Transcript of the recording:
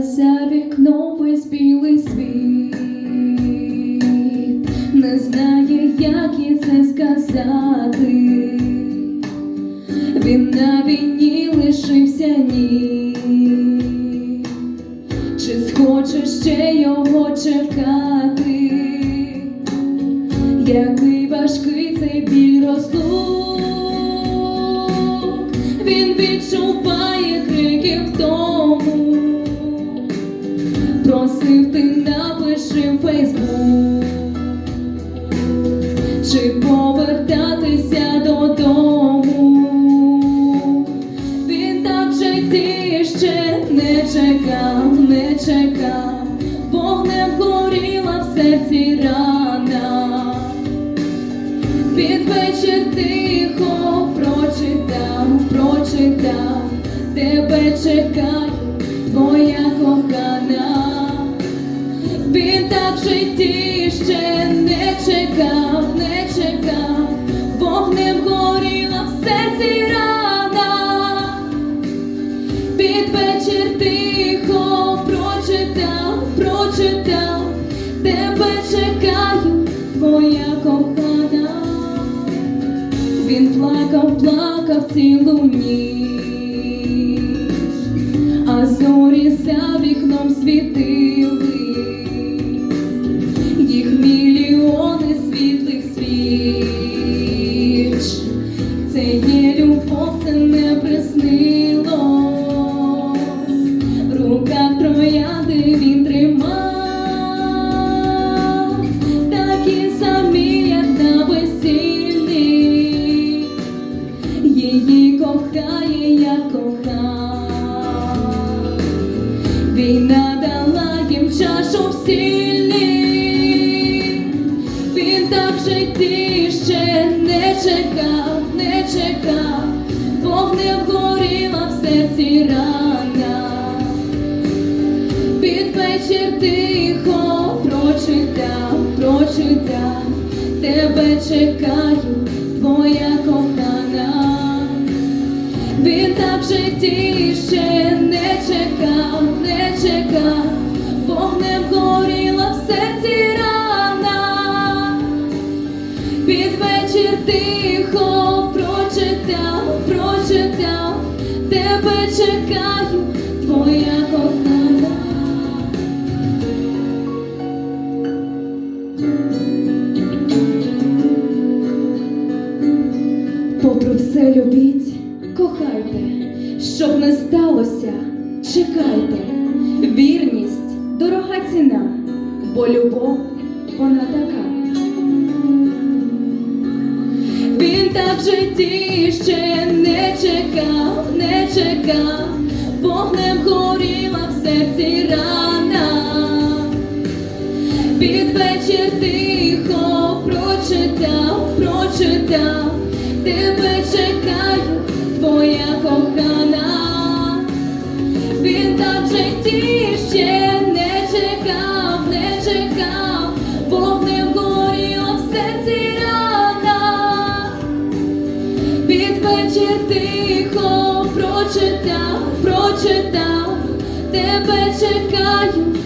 за вікном весь білий світ не знає, як їй це сказати. Він на війні лишився ні. Чи схоче ще його чекати? Який важкий цей біль розлук, він відчуває Просив ти напиши в Фейсбук, чи повертатися додому. Він так в житті ще не чекав, не чекав, вогнем горіла в серці рана. Під вечір тихо прочитав, прочитав, тебе чекаю, твоя. Він так в житті ще не чекав, не чекав, вогнем горіла в серці рана. Під вечір тихо прочитав, прочитав, тебе чекаю, твоя кохана. Він плакав, плакав цілу ніч, в сіллі, він так житті ще не чекав, не чекав, вогнем горіла в серці рана. Під вечір тихо прочитав, прочитав, тебе чекаю, твоя кохана. Він так житті ще не чекав, чекаю, твоя кохана. Попри все любіть, кохайте, щоб не сталося, чекайте, вірність дорога ціна, бо любов вона така. Він так в житті ще не чекав, вогнем горіла в серці рана. Під вечір тихо прочитав, прочитав, тебе чекаю, твоя кохана. Він так житті ще не чекав, прочитав, прочитав, тебе чекаю,